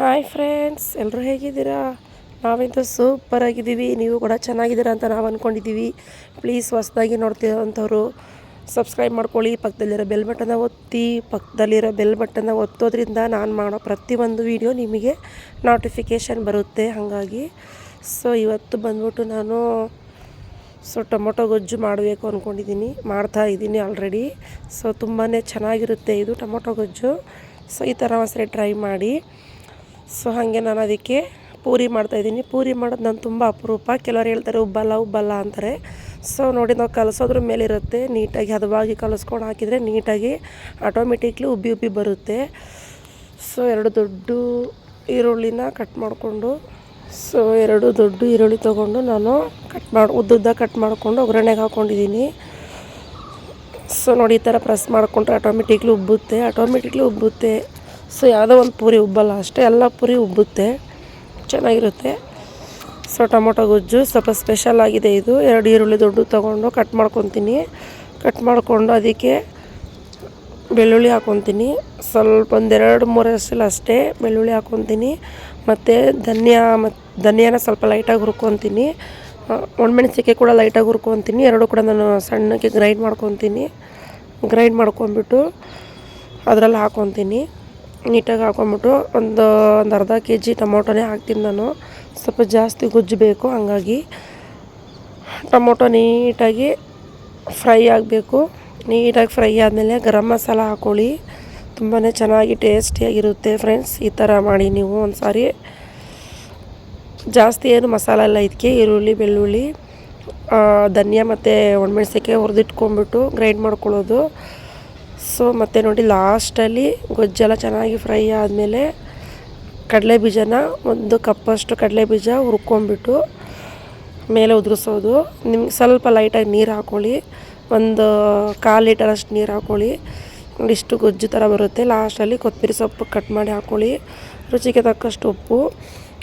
Hi friends ಎಲ್ಲರೂ ಹೇಗಿದ್ದೀರಾ? ನಾವಿಂತೂ super ಆಗಿದ್ದೀವಿ. ನೀವು ಕೂಡ ಚೆನ್ನಾಗಿದ್ದೀರಾ ಅಂತ ನಾವು ಅಂದ್ಕೊಂಡಿದ್ದೀವಿ ಪ್ಲೀಸ್ ಹೊಸ್ದಾಗಿ ನೋಡ್ತಿರೋಂಥವ್ರು ಸಬ್ಸ್ಕ್ರೈಬ್ ಮಾಡ್ಕೊಳ್ಳಿ. ಪಕ್ಕದಲ್ಲಿರೋ ಬೆಲ್ ಬಟನ್ನ ಒತ್ತಿ, ಪಕ್ಕದಲ್ಲಿರೋ ಬೆಲ್ ಬಟನ್ನ ಒತ್ತೋದ್ರಿಂದ ನಾನು ಮಾಡೋ ಪ್ರತಿಯೊಂದು ವೀಡಿಯೋ ನಿಮಗೆ ನೋಟಿಫಿಕೇಷನ್ ಬರುತ್ತೆ. ಹಾಗಾಗಿ ಸೊ ಇವತ್ತು ಬಂದ್ಬಿಟ್ಟು ನಾನು ಸೊ ಟೊಮೊಟೊ ಗೊಜ್ಜು ಮಾಡಬೇಕು ಅಂದ್ಕೊಂಡಿದ್ದೀನಿ ಮಾಡ್ತಾ ಇದ್ದೀನಿ ಆಲ್ರೆಡಿ ಸೊ ತುಂಬಾ ಚೆನ್ನಾಗಿರುತ್ತೆ ಇದು ಟೊಮೊಟೊ ಗೊಜ್ಜು. ಸೊ ಈ ಥರ ಒಂದ್ಸರಿ ಟ್ರೈ ಮಾಡಿ. ಸೊ ಹಾಗೆ ನಾನು ಅದಕ್ಕೆ ಪೂರಿ ಮಾಡ್ತಾಯಿದ್ದೀನಿ ಪೂರಿ ಮಾಡೋದು ನಾನು ತುಂಬ ಅಪರೂಪ. ಕೆಲವರು ಹೇಳ್ತಾರೆ, ಉಬ್ಬಲ್ಲ ಉಬ್ಬಲ್ಲ ಅಂತಾರೆ. ಸೊ ನೋಡಿ ನಾವು ಕಲಸೋದ್ರ ಮೇಲೆ ಇರುತ್ತೆ ನೀಟಾಗಿ ಹದವಾಗಿ ಕಲಸ್ಕೊಂಡು ಹಾಕಿದರೆ ನೀಟಾಗಿ ಆಟೋಮೆಟಿಕ್ಲಿ ಉಬ್ಬಿ ಉಬ್ಬಿ ಬರುತ್ತೆ. ಸೊ ಎರಡು ದೊಡ್ಡ ಈರುಳ್ಳಿನ ಕಟ್ ಮಾಡಿಕೊಂಡು ಸೊ ಎರಡು ದೊಡ್ಡ ಈರುಳ್ಳಿ ತೊಗೊಂಡು ನಾನು ಕಟ್ ಮಾಡಿ, ಉದ್ದುದ್ದ ಕಟ್ ಮಾಡಿಕೊಂಡು ಒಗ್ಗರಣೆಗೆ ಹಾಕ್ಕೊಂಡಿದ್ದೀನಿ ಸೊ ನೋಡಿ ಈ ಥರ ಪ್ರೆಸ್ ಮಾಡಿಕೊಂಡ್ರೆ ಆಟೋಮೆಟಿಕ್ಲಿ ಉಬ್ಬುತ್ತೆ. ಆಟೋಮೆಟಿಕ್ಲಿ ಉಬ್ಬುತ್ತೆ. ಸೊ ಯಾವುದೋ ಒಂದು ಪೂರಿ ಉಬ್ಬಲ್ಲ ಅಷ್ಟೇ, ಎಲ್ಲ ಪೂರಿ ಉಬ್ಬುತ್ತೆ. ಚೆನ್ನಾಗಿರುತ್ತೆ. ಸೊ ಟೊಮೊಟೊ ಗೊಜ್ಜು, ಸ್ವಲ್ಪ ಸ್ಪೆಷಲ್ ಆಗಿದೆ ಇದು. ಎರಡು ಈರುಳ್ಳಿ ದೊಡ್ಡ ತೊಗೊಂಡು ಕಟ್ ಮಾಡ್ಕೊತೀನಿ. ಕಟ್ ಮಾಡಿಕೊಂಡು ಅದಕ್ಕೆ ಬೆಳ್ಳುಳ್ಳಿ ಹಾಕ್ಕೊತೀನಿ ಸ್ವಲ್ಪ ಒಂದೆರಡು ಮೂರು ಹೆಸರು ಅಷ್ಟೇ ಬೆಳ್ಳುಳ್ಳಿ ಹಾಕ್ಕೊತೀನಿ ಮತ್ತು ಧನಿಯಾ ಮತ್ತು ಧನಿಯಾನ ಸ್ವಲ್ಪ ಲೈಟಾಗಿ ಹುರ್ಕೊತೀನಿ. ಒಣಮೆಣಸಿಕೆ ಕೂಡ ಲೈಟಾಗಿ ಹುರ್ಕೊತೀನಿ. ಎರಡು ಕೂಡ ನಾನು ಸಣ್ಣಕ್ಕೆ ಗ್ರೈಂಡ್ ಮಾಡ್ಕೊತೀನಿ. ಗ್ರೈಂಡ್ ಮಾಡ್ಕೊಂಬಿಟ್ಟು ಅದರಲ್ಲಿ ಹಾಕ್ಕೊತೀನಿ ನೀಟಾಗಿ ಹಾಕೊಂಬಿಟ್ಟು ಒಂದು ಒಂದು ಅರ್ಧ ಕೆ ಜಿ ಟೊಮೊಟೊನೇ ಹಾಕ್ತೀನಿ ನಾನು. ಸ್ವಲ್ಪ ಜಾಸ್ತಿ ಗುಜ್ಜು ಬೇಕು ಹಂಗಾಗಿ ಟೊಮೊಟೊ ನೀಟಾಗಿ ಫ್ರೈ ಆಗಬೇಕು. ನೀಟಾಗಿ ಫ್ರೈ ಆದಮೇಲೆ ಗರಂ ಮಸಾಲ ಹಾಕ್ಕೊಳ್ಳಿ ತುಂಬಾ ಚೆನ್ನಾಗಿ ಟೇಸ್ಟಿಯಾಗಿರುತ್ತೆ ಫ್ರೆಂಡ್ಸ್. ಈ ಥರ ಮಾಡಿ ನೀವು ಒಂದು ಸಾರಿ ಜಾಸ್ತಿ ಏನು ಮಸಾಲ ಎಲ್ಲ ಇದಕ್ಕೆ. ಈರುಳ್ಳಿ, ಬೆಳ್ಳುಳ್ಳಿ ಧನಿಯಾ ಮತ್ತು ಒಣಮೆಣ್ಸಿಕಾಯಿ ಹುರಿದಿಟ್ಕೊಂಬಿಟ್ಟು ಗ್ರೈಂಡ್ ಮಾಡ್ಕೊಳ್ಳೋದು. ಸೊ, ಮತ್ತು ನೋಡಿ, ಲಾಸ್ಟಲ್ಲಿ ಗೊಜ್ಜೆಲ್ಲ ಚೆನ್ನಾಗಿ ಫ್ರೈ ಆದಮೇಲೆ ಕಡಲೆ ಬೀಜನ ಒಂದು ಕಪ್ಪಷ್ಟು ಕಡಲೆ ಬೀಜ ಹುರ್ಕೊಂಬಿಟ್ಟು ಮೇಲೆ ಉದುರಿಸೋದು. ನಿಮ್ಗೆ ಸ್ವಲ್ಪ ಲೈಟಾಗಿ ನೀರು ಹಾಕ್ಕೊಳ್ಳಿ ಒಂದು ಕಾಲು ಲೀಟರಷ್ಟು ನೀರು ಹಾಕ್ಕೊಳ್ಳಿ ಇಷ್ಟು ಗೊಜ್ಜು ಥರ ಬರುತ್ತೆ. ಲಾಸ್ಟಲ್ಲಿ ಕೊತ್ತಂಬರಿ ಸೊಪ್ಪು ಕಟ್ ಮಾಡಿ ಹಾಕ್ಕೊಳ್ಳಿ ರುಚಿಗೆ ತಕ್ಕಷ್ಟು ಉಪ್ಪು.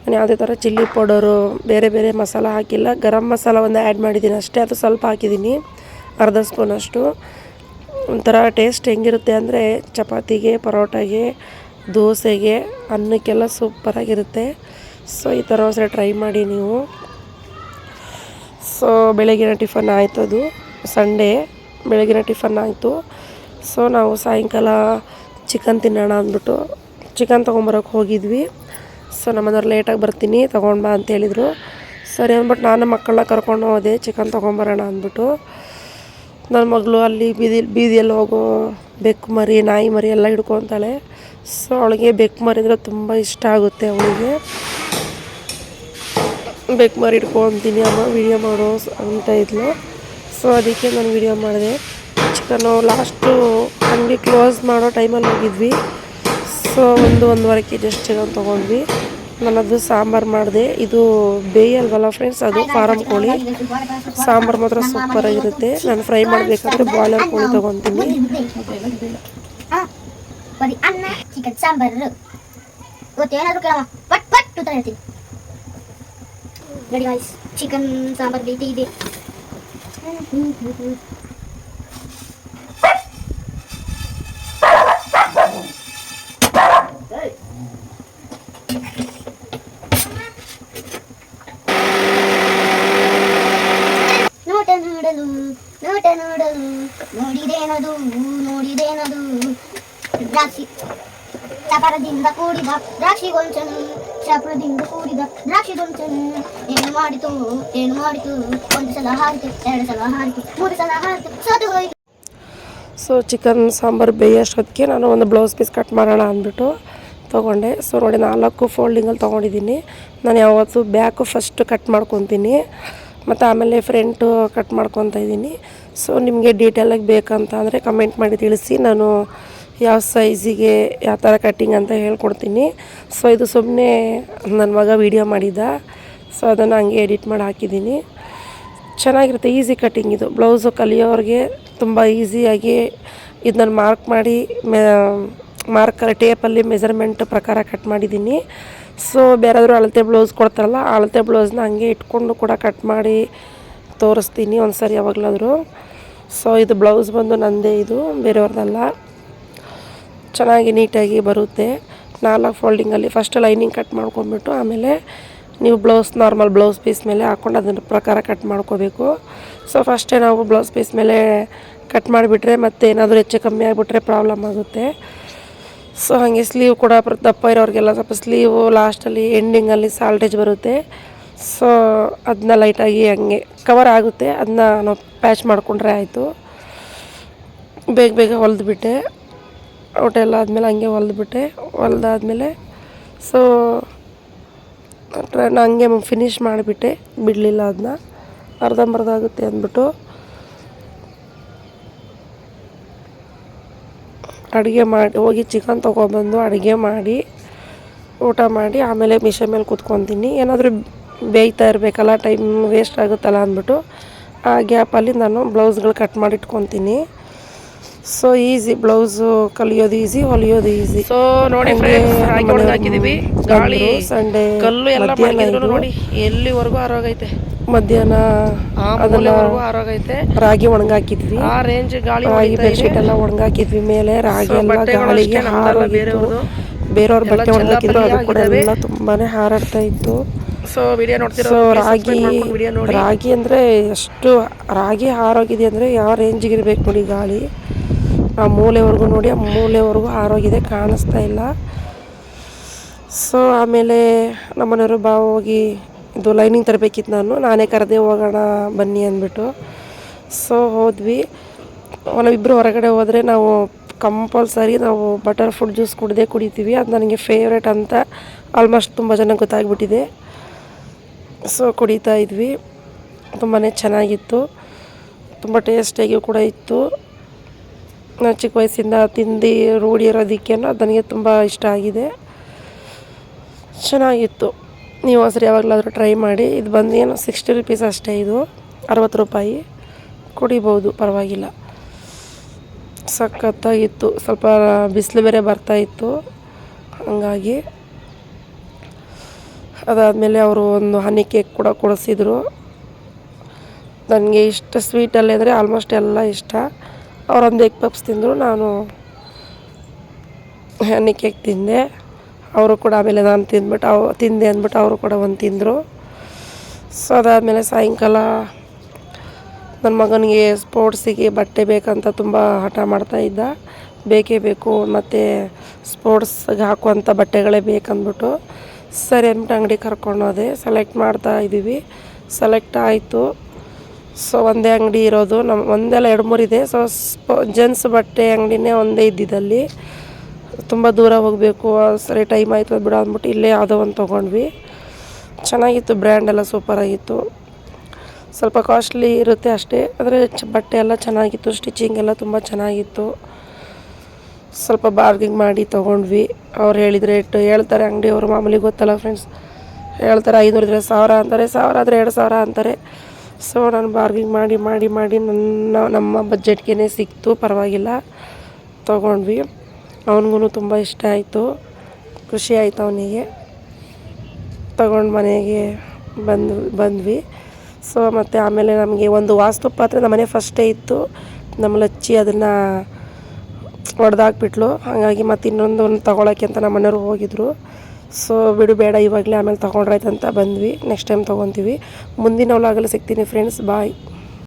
ನಾನು ಯಾವುದೇ ಥರ ಚಿಲ್ಲಿ ಪೌಡರು, ಬೇರೆ ಬೇರೆ ಮಸಾಲ ಹಾಕಿಲ್ಲ. ಗರಂ ಮಸಾಲ ಒಂದು ಆ್ಯಡ್ ಮಾಡಿದ್ದೀನಿ ಅಷ್ಟೇ. ಅದು ಸ್ವಲ್ಪ ಹಾಕಿದ್ದೀನಿ. ಅರ್ಧ ಸ್ಪೂನಷ್ಟು. ಒಂಥರ ಟೇಸ್ಟ್ ಹೆಂಗಿರುತ್ತೆ ಅಂದರೆ ಚಪಾತಿಗೆ, ಪರೋಟಾಗೆ, ದೋಸೆಗೆ, ಅನ್ನಕ್ಕೆಲ್ಲ ಸೂಪರಾಗಿರುತ್ತೆ ಸೊ ಈ ಥರ ಒಂದ್ಸಲ ಟ್ರೈ ಮಾಡಿ ನೀವು. ಸೊ ಬೆಳಗಿನ ಟಿಫನ್ ಆಯಿತು ಅದು. ಸಂಡೇ ಬೆಳಗಿನ ಟಿಫನ್ ಆಯಿತು. ಸೊ ನಾವು ಸಾಯಂಕಾಲ ಚಿಕನ್ ತಿನ್ನೋಣ ಅಂದ್ಬಿಟ್ಟು ಚಿಕನ್ ತೊಗೊಂಬರೋಕೆ ಹೋಗಿದ್ವಿ. ಸೊ ನಮ್ಮನೆಯವ್ರು ಲೇಟಾಗಿ ಬರ್ತೀನಿ, ತೊಗೊಂಡು ಬಾ ಅಂತ ಹೇಳಿದರು. ಸರಿ ಅಂದ್ಬಿಟ್ಟು ನಾನು ಮಕ್ಕಳನ್ನ ಕರ್ಕೊಂಡು ಹೋದೆ ಚಿಕನ್ ತೊಗೊಂಬರೋಣ ಅಂದ್ಬಿಟ್ಟು. ನನ್ನ ಮಗಳು ಅಲ್ಲಿ ಬೀದಿ, ಬೀದಿಯಲ್ಲಿ ಹೋಗೋ ಬೆಕ್ಕು ಮರಿ, ನಾಯಿ ಮರಿ ಎಲ್ಲ ಹಿಡ್ಕೊತಾಳೆ ಸೊ ಅವಳಿಗೆ ಬೆಕ್ಕು ಮರಿ ಅಂದರೆ ತುಂಬ ಇಷ್ಟ ಆಗುತ್ತೆ ಅವಳಿಗೆ. ಬೆಕ್ಕು ಮರಿ ಹಿಡ್ಕೊತೀನಿ, ಅಮ್ಮ ವೀಡಿಯೋ ಮಾಡೋ ಅಂತ ಇದ್ಲು. ಸೊ ಅದಕ್ಕೆ ನಾನು ವೀಡಿಯೋ ಮಾಡಿದೆ. ಚಿಕನ್ನು ಲಾಸ್ಟು ಅಂಗಡಿ ಕ್ಲೋಸ್ ಮಾಡೋ ಟೈಮಲ್ಲಿ ಹೋಗಿದ್ವಿ. ಸೊ ಒಂದು ಒಂದೂವರೆ ಕೆ ಜಿ ಅಷ್ಟು ಚಿಕನ್ ತೊಗೊಂಡ್ವಿ. ನಾನದು ಸಾಂಬಾರು ಮಾಡಿದೆ. ಇದು ಬೇಯಲ್ವಲ್ಲ ಫ್ರೆಂಡ್ಸ್ ಅದು ಫಾರಮ್ ಕೋಳಿ. ಸಾಂಬಾರು ಮಾತ್ರ ಸೂಪರಾಗಿರುತ್ತೆ ನಾನು ಫ್ರೈ ಮಾಡಬೇಕಾದ್ರೆ ಬಾಯ್ಲರ್ ಕೋಳಿ ತೊಗೊತೀನಿ. ಚಿಕನ್ ಸಾಂಬಾರು. ಗೊತ್ತೇನಾದ್ರು ಚಿಕನ್ ಸಾಂಬಾರ್ ಇದೆ ನೋಟ ನೋಡಲು ನೋಟ ನೋಡಲು, ನೋಡಿದೇನದು ನೋಡಿದೇನದು. ದ್ರಾಕ್ಷಿ ಚಪರದಿಂದ ಕೂಡಿದ ದ್ರಾಕ್ಷಿ ಗೊಂಚನು, ಚಪರದಿಂದ ಕೂಡಿದ ದ್ರಾಕ್ಷಿ ಗೊಂಚನು. ಏನು ಮಾಡಿತು ಏನು ಮಾಡಿತು? ಒಂದು ಸಲ ಹಾರಿತು, ಎರಡು ಸಲ ಹಾರಿತು, ಮೂರು ಸಲ ಹಾರಿತು ಸೋತು ಹೋಯಿತು. ಸೊ ಚಿಕನ್ ಸಾಂಬಾರು ಬೇಯೋಷ್ಟೊತ್ತಿಗೆ ನಾನು ಒಂದು ಬ್ಲೌಸ್ ಪೀಸ್ ಕಟ್ ಮಾಡೋಣ ಅಂದ್ಬಿಟ್ಟು ತೊಗೊಂಡೆ. ಸೊ ನೋಡಿ ನಾಲ್ಕು ಫೋಲ್ಡಿಂಗಲ್ಲಿ ತೊಗೊಂಡಿದ್ದೀನಿ. ನಾನು ಯಾವತ್ತೂ ಬ್ಯಾಕು ಫಸ್ಟ್ ಕಟ್ ಮಾಡ್ಕೊತೀನಿ. ಮತ್ತು ಆಮೇಲೆ ಫ್ರಂಟು ಕಟ್ ಮಾಡ್ಕೊತಾ ಇದ್ದೀನಿ. ಸೊ ನಿಮಗೆ ಡೀಟೇಲಾಗಿ ಬೇಕಂತ ಅಂದರೆ ಕಮೆಂಟ್ ಮಾಡಿ ತಿಳಿಸಿ. ನಾನು ಯಾವ ಸೈಜಿಗೆ ಯಾವ ಥರ ಕಟ್ಟಿಂಗ್ ಅಂತ ಹೇಳ್ಕೊಡ್ತೀನಿ. ಸೊ ಇದು ಸುಮ್ಮನೆ ನನ್ನ ಮಗ ವೀಡಿಯೋ ಮಾಡಿದ್ದ ಸೊ ಅದನ್ನು ಹಂಗೆ ಎಡಿಟ್ ಮಾಡಿ ಹಾಕಿದ್ದೀನಿ. ಚೆನ್ನಾಗಿರುತ್ತೆ ಈಸಿ ಕಟ್ಟಿಂಗ್ ಇದು. ಬ್ಲೌಸು ಕಲಿಯೋರಿಗೆ ತುಂಬ ಈಸಿಯಾಗಿ ಇದನ್ನ ಮಾರ್ಕ್ ಮಾಡಿ, ಮೆ ಮಾರ್ಕರ್ ಟೇಪಲ್ಲಿ ಮೆಜರ್ಮೆಂಟ್ ಪ್ರಕಾರ ಕಟ್ ಮಾಡಿದ್ದೀನಿ. ಸೊ ಬೇರೆದ್ರು ಅಳತೆ ಬ್ಲೌಸ್ ಕೊಡ್ತಾರಲ್ಲ ಅಳತೆ ಬ್ಲೌಸ್ನ ಹಂಗೆ ಇಟ್ಕೊಂಡು ಕೂಡ ಕಟ್ ಮಾಡಿ ತೋರಿಸ್ತೀನಿ ಒಂದು ಸರಿ ಯಾವಾಗಲಾದರೂ. ಸೊ ಇದು ಬ್ಲೌಸ್ ಬಂದು ನಂದೇ ಇದು ಬೇರೆಯವ್ರದ್ದಲ್ಲ ಚೆನ್ನಾಗಿ ನೀಟಾಗಿ ಬರುತ್ತೆ. ನಾಲ್ಕು ಫೋಲ್ಡಿಂಗಲ್ಲಿ ಫಸ್ಟ್ ಲೈನಿಂಗ್ ಕಟ್ ಮಾಡ್ಕೊಂಬಿಟ್ಟು ಆಮೇಲೆ ನೀವು ಬ್ಲೌಸ್ ನಾರ್ಮಲ್ ಬ್ಲೌಸ್ ಪೀಸ್ ಮೇಲೆ ಹಾಕ್ಕೊಂಡು ಅದರ ಪ್ರಕಾರ ಕಟ್ ಮಾಡ್ಕೋಬೇಕು. ಸೊ ಫಸ್ಟೇ ನಾವು ಬ್ಲೌಸ್ ಪೀಸ್ ಮೇಲೆ ಕಟ್ ಮಾಡಿಬಿಟ್ರೆ ಮತ್ತೆ ಏನಾದರೂ ಹೆಚ್ಚು ಕಮ್ಮಿ ಆಗಿಬಿಟ್ರೆ ಪ್ರಾಬ್ಲಮ್ ಆಗುತ್ತೆ. ಸೊ ಹಾಗೆ ಸ್ಲೀವ್ ಕೂಡ ದಪ್ಪ ಇರೋರಿಗೆಲ್ಲ ಸ್ವಲ್ಪ ಸ್ಲೀವು ಲಾಸ್ಟಲ್ಲಿ ಎಂಡಿಂಗಲ್ಲಿ ಸಾಲ್ಟೇಜ್ ಬರುತ್ತೆ. ಸೊ ಅದನ್ನ ಲೈಟಾಗಿ ಹಂಗೆ ಕವರ್ ಆಗುತ್ತೆ. ಅದನ್ನ ನಾವು ಪ್ಯಾಚ್ ಮಾಡಿಕೊಂಡ್ರೆ ಆಯಿತು. ಬೇಗ ಬೇಗ ಹೊಲಿದ್ಬಿಟ್ಟೆ. ಔಟೆಲ್ಲ ಆದಮೇಲೆ ಹಂಗೆ ಹೊಲಿದ್ಬಿಟ್ಟೆ. ಹೊಲ್ದಾದ್ಮೇಲೆ ಸೊ ನಾನು ಹಂಗೆ ಫಿನಿಷ್ ಮಾಡಿಬಿಟ್ಟೆ. ಬಿಡಲಿಲ್ಲ ಅದನ್ನ ಅರ್ಧಂಬರ್ಧ ಆಗುತ್ತೆ ಅಂದ್ಬಿಟ್ಟು. ಅಡುಗೆ ಮಾಡಿ, ಹೋಗಿ ಚಿಕನ್ ತೊಗೊಬಂದು ಅಡುಗೆ ಮಾಡಿ, ಊಟ ಮಾಡಿ, ಆಮೇಲೆ ಮಿಷನ್ ಮೇಲೆ ಕೂತ್ಕೊತೀನಿ. ಏನಾದರೂ ಬೇಯ್ತಾ ಇರಬೇಕಲ್ಲ ಟೈಮ್ ವೇಸ್ಟ್ ಆಗುತ್ತಲ್ಲ ಅಂದ್ಬಿಟ್ಟು ಆ ಗ್ಯಾಪಲ್ಲಿ ನಾನು ಬ್ಲೌಸ್ಗಳು ಕಟ್ ಮಾಡಿ ಇಟ್ಕೊತೀನಿ. ಸೊ ಈಸಿ ಬ್ಲೌಸು ಕಲಿಯೋದು ಈಸಿ ಹೊಲಿಯೋದು ಈಸಿ ಸೊ ನೋಡಿ ಫ್ರೆಂಡ್ಸ್ ಹಾಕಿದೀವಿ ಗಾಳಿ ಸಂಡೇ ಕಲ್ಲು ಎಲ್ಲ ನೋಡಿ ಎಲ್ಲಿವರೆಗೂ ಆರೋಗೈತೆ. ಮಧ್ಯಾಹ್ನ ಆ ಮೂಲೆವರೆಗೂ ಆರೋಗೈತೆ. ರಾಗಿ ಒಣಗಾಕಿದ್ವಿ. ಆ ರೇಂಜ್ ಗಾಳಿ ರಾಗಿ ಬೆಡ್ಶೀಟ್ ಎಲ್ಲ ಒಣಗಾಕಿದ್ವಿ. ಮೇಲೆ ರಾಗಿ ಎಲ್ಲ ಗಾಳಿಗೆ ಹಾರೋಗಿತ್ತು. ಬೇರೆಯವ್ರ ಬಟ್ಟೆ ಒಣಗಾಕಿದ್ರು ಅದು ಕೂಡ ಎಲ್ಲ ತುಂಬಾನೇ ಹಾರಾಡ್ತಾ ಇತ್ತು. ಸೊ ವಿಡಿಯೋ ನೋಡ್ತೀರಾ ಸೊ ರಾಗಿ ರಾಗಿ ಅಂದರೆ ಎಷ್ಟು ರಾಗಿ ಹಾರೋಗಿದೆ ಅಂದರೆ ಯಾವ ರೇಂಜಿಗೆ ಇರಬೇಕು ನೋಡಿ ಗಾಳಿ. ಆ ಮೂಲೆವರೆಗೂ ನೋಡಿ, ಆ ಮೂಲೆವರೆಗೂ ಆರೋಗ್ಯದೇ ಕಾಣಿಸ್ತಾ ಇಲ್ಲ. ಸೊ ಆಮೇಲೆ ನಮ್ಮನೆಯವರು ಬಾ ಹೋಗಿ, ಇದು ಲೈನಿಂಗ್ ತರಬೇಕಿತ್ತು ನಾನು, ನಾನೇ ಕರೆದೇ ಹೋಗೋಣ, ಬನ್ನಿ ಅಂದ್ಬಿಟ್ಟು. ಸೊ ಹೋದ್ವಿ. ನಾವಿಬ್ಬರು ಹೊರಗಡೆ ಹೋದರೆ ನಾವು ಕಂಪಲ್ಸರಿ ನಾವು ಬಟರ್ ಫುಡ್ ಜ್ಯೂಸ್ ಕುಡ್ದೇ ಕುಡಿತೀವಿ, ಅದು ನನಗೆ ಫೇವ್ರೇಟ್ ಅಂತ ಆಲ್ಮೋಸ್ಟ್ ತುಂಬ ಜನ ಗೊತ್ತಾಗ್ಬಿಟ್ಟಿದೆ. ಸೊ ಕುಡಿತಾ ಇದ್ವಿ. ತುಂಬಾ ಚೆನ್ನಾಗಿತ್ತು. ತುಂಬ ಟೇಸ್ಟಿಯಾಗಿ ಕೂಡ ಇತ್ತು. ನಾನು ಚಿಕ್ಕ ವಯಸ್ಸಿಂದ ತಿಂದು ರೂಢಿರೋದಕ್ಕೆ ನನಗೆ ತುಂಬ ಇಷ್ಟ ಆಗಿದೆ. ಚೆನ್ನಾಗಿತ್ತು. ನೀವು ಒಂದ್ಸರಿ ಯಾವಾಗಲಾದರೂ ಟ್ರೈ ಮಾಡಿ. ಇದು ಬಂದು ಏನು ಸಿಕ್ಸ್ಟಿ ರುಪೀಸ್ ಅಷ್ಟೇ ಇದು. ಅರವತ್ತು ರೂಪಾಯಿ. ಕುಡಿಬೋದು, ಪರವಾಗಿಲ್ಲ. ಸಖತ್ತಾಗಿತ್ತು. ಸ್ವಲ್ಪ ಬಿಸಿಲು ಬೇರೆ ಬರ್ತಾಯಿತ್ತು ಹಾಗಾಗಿ ಅದಾದಮೇಲೆ ಅವರು ಒಂದು ಹನಿ ಕೇಕ್ ಕೂಡ ಕೊಡಿಸಿದ್ರು. ನನಗೆ ಇಷ್ಟ ಸ್ವೀಟಲ್ಲಿ ಅಂದರೆ ಆಲ್ಮೋಸ್ಟ್ ಎಲ್ಲ ಇಷ್ಟ. ಅವರೊಂದು ಎಗ್ ಪಪ್ಸ್ ತಿಂದರು, ನಾನು ಹನಿ ಕೇಕ್ ತಿಂದೆ. ಅವರು ಕೂಡ ಆಮೇಲೆ ನಾನು ತಿಂದ್ಬಿಟ್ಟು ಅವು, ತಿಂದೆ ಅಂದ್ಬಿಟ್ಟು ಅವರು ಕೂಡ ಒಂದು ತಿಂದರು. ಸೊ ಅದಾದಮೇಲೆ ಸಾಯಂಕಾಲ ನನ್ನ ಮಗನಿಗೆ ಸ್ಪೋರ್ಟ್ಸಿಗೆ ಬಟ್ಟೆ ಬೇಕಂತ ತುಂಬ ಹಠ ಮಾಡ್ತಾ ಇದ್ದ. ಬೇಕೇ ಬೇಕು, ಮತ್ತು ಸ್ಪೋರ್ಟ್ಸ್ಗೆ ಹಾಕುವಂಥ ಬಟ್ಟೆಗಳೇ ಬೇಕಂದ್ಬಿಟ್ಟು ಸರಿ ಅಂದ್ಬಿಟ್ಟು ಅಂಗಡಿ ಕರ್ಕೊಂಡೋದೆ. ಸೆಲೆಕ್ಟ್ ಮಾಡ್ತಾ ಇದ್ದೀವಿ ಸೆಲೆಕ್ಟ್ ಆಯಿತು. ಸೊ ಒಂದೇ ಅಂಗಡಿ ಇರೋದು. ನಮ್ಮ ಒಂದೆಲ್ಲ ಎರಡು ಮೂರು ಇದೆ. ಸೊ ಜೆಂಟ್ಸ್ ಬಟ್ಟೆ ಅಂಗಡಿನೇ ಒಂದೇ ಇದ್ದಿದ್ದಲ್ಲಿ. ತುಂಬ ದೂರ ಹೋಗಬೇಕು. ಸರಿ ಟೈಮ್ ಆಯಿತು ಬಿಡ ಅಂದ್ಬಿಟ್ಟು ಇಲ್ಲೇ ಯಾವುದೋ ಒಂದು ತೊಗೊಂಡ್ವಿ. ಚೆನ್ನಾಗಿತ್ತು. ಬ್ರ್ಯಾಂಡ್ ಎಲ್ಲ ಸೂಪರಾಗಿತ್ತು ಸ್ವಲ್ಪ ಕಾಸ್ಟ್ಲಿ ಇರುತ್ತೆ ಅಷ್ಟೇ. ಆದರೆ ಚ, ಬಟ್ಟೆ ಎಲ್ಲ ಚೆನ್ನಾಗಿತ್ತು. ಸ್ಟಿಚಿಂಗ್ ಎಲ್ಲ ತುಂಬ ಚೆನ್ನಾಗಿತ್ತು. ಸ್ವಲ್ಪ ಬಾರ್ಗಿಂಗ್ ಮಾಡಿ ತೊಗೊಂಡ್ವಿ. ಅವ್ರು ಹೇಳಿದ ರೇಟ್ ಹೇಳ್ತಾರೆ. ಅಂಗಡಿಯವರು ಮಾಮೂಲಿ ಗೊತ್ತಲ್ಲ ಫ್ರೆಂಡ್ಸ್ ಹೇಳ್ತಾರೆ, ಐನೂರು ಇದ್ರೆ ಸಾವಿರ ಅಂತಾರೆ. ಸಾವಿರ ಆದರೆ ಎರಡು ಸಾವಿರ ಅಂತಾರೆ. ಸೊ ನಾನು ಬಾರ್ಗಿಂಗ್ ಮಾಡಿ ಮಾಡಿ ಮಾಡಿ ನನ್ನ, ನಮ್ಮ ಬಜೆಟ್ಗೆ ಸಿಕ್ತು, ಪರವಾಗಿಲ್ಲ. ತೊಗೊಂಡ್ವಿ. ಅವನಿಗೂ ತುಂಬ ಇಷ್ಟ ಆಯಿತು. ಖುಷಿ ಆಯಿತು ಅವನಿಗೆ. ತಗೊಂಡು ಮನೆಗೆ ಬಂದು, ಬಂದ್ವಿ. ಸೊ ಮತ್ತು ಆಮೇಲೆ ನಮಗೆ ಒಂದು ವಾಸ್ತು ಪಾತ್ರೆ ನಮ್ಮ ಮನೆ ಫಸ್ಟೇ ಇತ್ತು. ನಮ್ಮ ಲಚ್ಚಿ ಅದನ್ನು ಹೊಡೆದಾಕ್ಬಿಟ್ಲು ಹಾಗಾಗಿ ಮತ್ತು ಇನ್ನೊಂದು ತೊಗೊಳಕ್ಕೆ ಅಂತ ನಮ್ಮ ಮನೆಯವ್ರು ಹೋಗಿದ್ರು. ಸೊ ಬಿಡು, ಬೇಡ, ಇವಾಗಲೇ ಆಮೇಲೆ ತೊಗೊಂಡ್ರಾಯ್ತು ಅಂತ ಬಂದ್ವಿ. ನೆಕ್ಸ್ಟ್ ಟೈಮ್ ತೊಗೊತೀವಿ. ಮುಂದಿನ ವ್ಲಾಗಲ್ಲಿ ಸಿಗ್ತೀನಿ ಫ್ರೆಂಡ್ಸ್ ಬಾಯ್